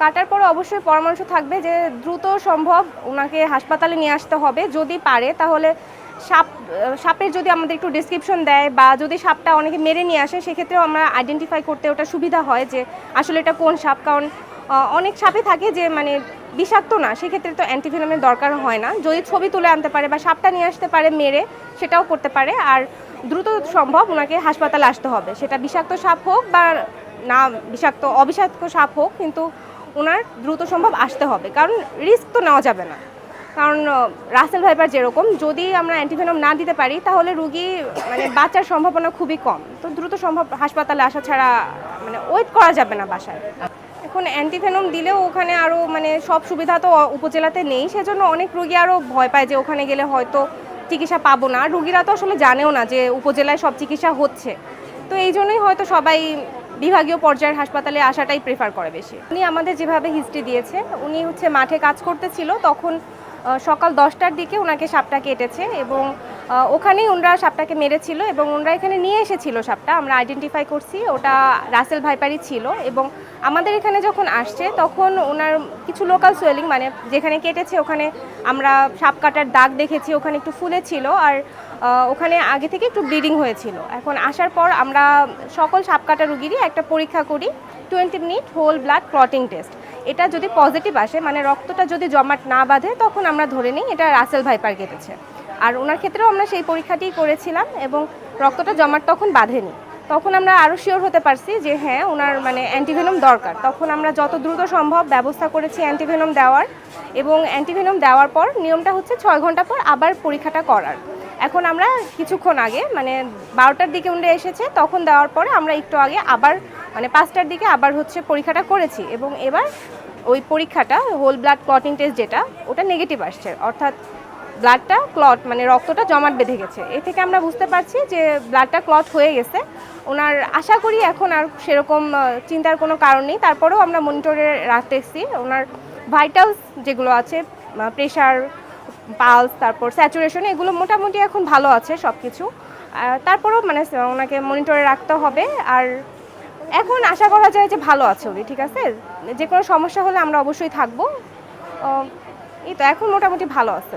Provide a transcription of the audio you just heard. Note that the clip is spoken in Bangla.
কাটার পরে অবশ্যই পরামর্শ থাকবে যে দ্রুত সম্ভব ওনাকে হাসপাতালে নিয়ে আসতে হবে। যদি পারে, তাহলে সাপ, সাপের যদি আমাদের একটু ডিসক্রিপশন দেয় বা যদি সাপটা অনেকে মেরে নিয়ে আসে, সেক্ষেত্রেও আমরা আইডেন্টিফাই করতে ওটা সুবিধা হয় যে আসলে এটা কোন সাপ। কারণ অনেক সাপে থাকে যে মানে বিষাক্ত না, সেক্ষেত্রে তো অ্যান্টিভেনমের দরকার হয় না। যদি ছবি তুলে আনতে পারে বা সাপটা নিয়ে আসতে পারে, মেরে, সেটাও করতে পারে। আর দ্রুত সম্ভব ওনাকে হাসপাতালে আসতে হবে। সেটা বিষাক্ত সাপ হোক বা না, বিষাক্ত অবিষাক্ত সাপ হোক, কিন্তু ওনার দ্রুত সম্ভব আসতে হবে। কারণ রিস্ক তো নেওয়া যাবে না। কারণ রাসেল ভাইপার যেরকম, যদি আমরা অ্যান্টিভেনম না দিতে পারি, তাহলে রুগী মানে বাঁচার সম্ভাবনা খুবই কম। তো দ্রুত সম্ভব হাসপাতালে আসা ছাড়া মানে ওয়েট করা যাবে না বাসায়। এখন অ্যান্টিভেনম দিলেও ওখানে আরও মানে সব সুবিধা তো উপজেলাতে নেই। সেজন্য অনেক রুগী আরও ভয় পায় যে ওখানে গেলে হয়তো চিকিৎসা পাবো না। রুগীরা তো আসলে জানেও না যে উপজেলায় সব চিকিৎসা হচ্ছে। তো এই জন্যই হয়তো সবাই বিভাগীয় পর্যায়ের হাসপাতালে আসাটাই প্রেফার করে বেশি। উনি আমাদের যেভাবে হিস্ট্রি দিয়েছে, উনি হচ্ছে মাঠে কাজ করতেছিল, তখন সকাল দশটার দিকে ওনাকে সাপটা কেটেছে এবং ওখানেই ওনারা সাপটাকে মেরেছিল এবং ওনারা এখানে নিয়ে এসেছিল সাপটা। আমরা আইডেন্টিফাই করছি, ওটা রাসেল ভাইপারই ছিল এবং আমাদের এখানে যখন আসছে তখন ওনার কিছু লোকাল সোয়েলিং মানে যেখানে কেটেছে ওখানে আমরা সাপ কাটার দাগ দেখেছি, ওখানে একটু ফুলে ছিল আর ওখানে আগে থেকে একটু ব্লিডিং হয়েছিল। এখন আসার পর আমরা সকল সাপ কাটা রুগীরই একটা পরীক্ষা করি twenty minute whole blood clotting test এটা যদি পজিটিভ আসে মানে রক্তটা যদি জমাট না বাঁধে, তখন আমরা ধরে নিই এটা রাসেল ভাইপার কেটেছে। আর ওনার ক্ষেত্রেও আমরা সেই পরীক্ষাটিই করেছিলাম এবং রক্তটা জমাট তখন বাঁধেনি। তখন আমরা আরও শিওর হতে পারছি যে হ্যাঁ ওনার মানে অ্যান্টিভেনম দরকার। তখন আমরা যত দ্রুত সম্ভব ব্যবস্থা করেছি অ্যান্টিভেনম দেওয়ার এবং অ্যান্টিভেনম দেওয়ার পর নিয়মটা হচ্ছে ছয় ঘণ্টা পর আবার পরীক্ষাটা করার। এখন আমরা কিছুক্ষণ আগে মানে বারোটার দিকে উনি এসেছে, তখন দেওয়ার পরে আমরা একটু আগে আবার মানে পাঁচটার দিকে আবার হচ্ছে পরীক্ষাটা করেছি এবং এবার ওই পরীক্ষাটা হোল ব্লাড ক্লটিং টেস্ট যেটা, ওটা নেগেটিভ আসছে। অর্থাৎ ব্লাডটা ক্লট মানে রক্তটা জমাট বেঁধে গেছে। এ থেকে আমরা বুঝতে পারছি যে ব্লাডটা ক্লট হয়ে গেছে। ওনার আশা করি এখন আর সেরকম চিন্তার কোনো কারণ নেই। তারপরেও আমরা মনিটরে রাখতেছি। ওনার ভাইটালস যেগুলো আছে প্রেশার পালস তারপর স্যাচুরেশন এগুলো মোটামুটি এখন ভালো আছে সব কিছু তারপরেও মানে ওনাকে মনিটরে রাখতে হবে। আর এখন আশা করা যায় যে ভালো আছে উনি, ঠিক আছে? যে কোনো সমস্যা হলে আমরা অবশ্যই থাকব। এই তো, এখন মোটামুটি ভালো আছে।